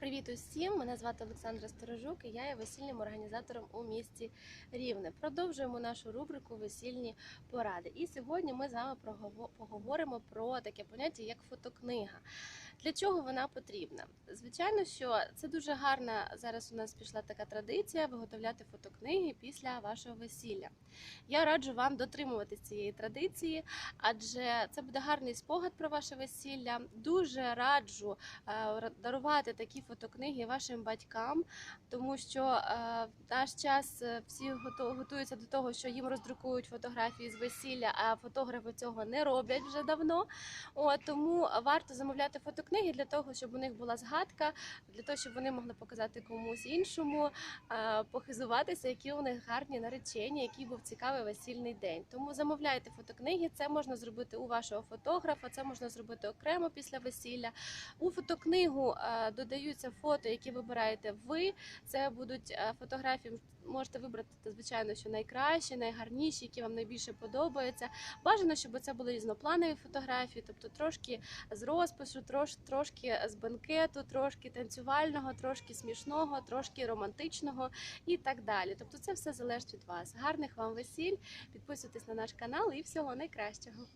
Привіт усім! Мене звати Олександра Сторожук і я є весільним організатором у місті Рівне. Продовжуємо нашу рубрику Весільні поради. І сьогодні ми з вами поговоримо про таке поняття як фотокнига. Для чого вона потрібна? Звичайно, що це дуже гарна зараз. У нас пішла така традиція виготовляти фотокниги після вашого весілля. Я раджу вам дотримуватись цієї традиції, адже це буде гарний спогад про ваше весілля. Дуже раджу е, дарувати такі фотокниги вашим батькам, тому що е, в наш час е, всі готуються до того, що їм роздрукують фотографії з весілля, а фотографи цього не роблять вже давно. От тому варто замовляти фотокниги для того, щоб у них була згадка, для того, щоб вони могли показати комусь іншому, е, похизуватися, які у них гарні наречення, який був цікавий весільний день. Тому замовляйте фотокниги. Це можна зробити у вашого фотографа, це можна зробити окремо після весілля. У фотокнигу е, додаються фото, які вибираєте ви. Це будуть е, фотографії. Можете вибрати, звичайно, що найкращі, найгарніші, які вам найбільше подобаються. Бажано, щоб це були різнопланові фотографії, тобто трошки з розпису, трош, трошки з банкету, трошки танцювального, трошки смішного, трошки романтичного і так далі. Тобто, це все залежить від вас. Гарних вам весіль, підписуйтесь на наш канал і всього найкращого.